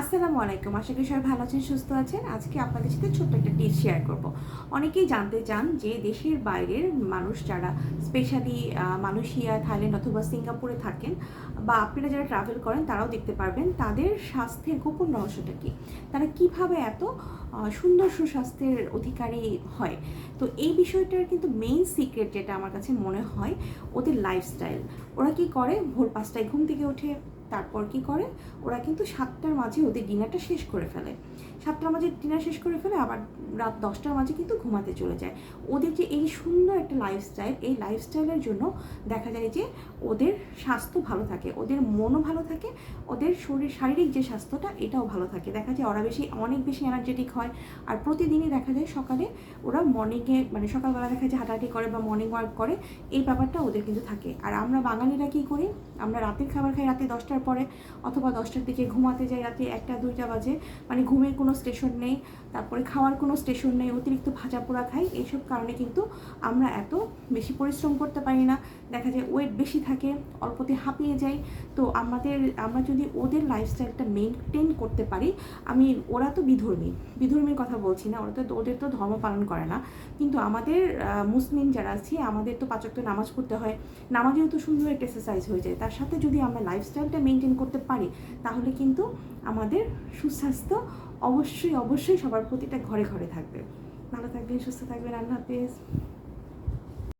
আসসালামু আলাইকুম। আশা করি সবাই ভালো আছেন, সুস্থ আছেন। আজকে আপনাদের সাথে ছোট্ট একটা টিপস শেয়ার করব। অনেকেই জানতে চান যে দেশের বাইরের মানুষ যারা স্পেশালি মালয়েশিয়া, থাইল্যান্ড অথবা সিঙ্গাপুরে থাকেন বা আপনারা যারা ট্রাভেল করেন, তারাও দেখতে পারবেন তাদের স্বাস্থ্যের গোপন রহস্যটা কী? তারা কীভাবে এত সুন্দর সুস্বাস্থ্যের অধিকারী হয়? তো এই বিষয়টার কিন্তু মেইন সিক্রেট যেটা আমার কাছে মনে হয়, ওদের লাইফস্টাইল ওরা কি করে? ভোর পাঁচটায় ঘুম থেকে ওঠে তারপর কি করে? ওরা কিন্তু সাতটার মাঝে ওদের ডিনারটা শেষ করে ফেলে। সাতটার মাঝে ডিনার শেষ করে ফেলে, আবার রাত দশটার মাঝে কিন্তু ঘুমাতে চলে যায়। ওদের যে এই সুন্দর একটা লাইফস্টাইল এই লাইফস্টাইলের জন্য দেখা যায় যে ওদের স্বাস্থ্য ভালো থাকে, ওদের মনও ভালো থাকে, ওদের শরীর, শারীরিক যে স্বাস্থ্যটা, এটাও ভালো থাকে। দেখা যায় ওরা বেশি, অনেক বেশি এনার্জেটিক হয়। আর প্রতিদিনই দেখা যায় সকালে ওরা মর্নিংয়ে মানে সকালবেলা দেখা যায় হাঁটাহাঁটি করে বা মর্নিং ওয়ার্ক করে, এই ব্যাপারটা ওদের কিন্তু থাকে। আর আমরা বাঙালিরা কী করি? আমরা রাতের খাবার খাই রাতে দশটার পরে অথবা দশটার দিকে ঘুমাতে যাই রাতে একটা, দুইটা বাজে। মানে ঘুমের কোনো স্টেশন নেই, তারপরে খাওয়ার কোনো স্টেশন নেই, অতিরিক্ত ভাজা পোড়া খাই, এইসব কারণে কিন্তু আমরা এত বেশি পরিশ্রম করতে পারি না। দেখা যায় ওয়েট বেশি থাকে, অল্পতে হাঁপিয়ে যাই। তো আমাদের, আমরা যদি ওদের লাইফস্টাইলটা মেনটেন করতে পারি, আমি, ওরা তো বিধর্মী। বিধর্মীর কথা বলছি না, ওরা তো, ওদের তো ধর্ম পালন করে না। কিন্তু আমাদের মুসলিম যারা আছি, আমাদের তো পাচক নামাজ পড়তে হয়। নামাজেও তো সুন্দর একটা এক্সারসাইজ হয়ে যায়। তার সাথে যদি আমরা লাইফস্টাইলটা মেনটেন করতে পারি, তাহলে কিন্তু আমাদের সুস্বাস্থ্য অবশ্যই অবশ্যই সবার প্রতিটা ঘরে ঘরে থাকবে। ভালো থাকবেন, সুস্থ থাকবেন, আল্লাহ হাফেজ।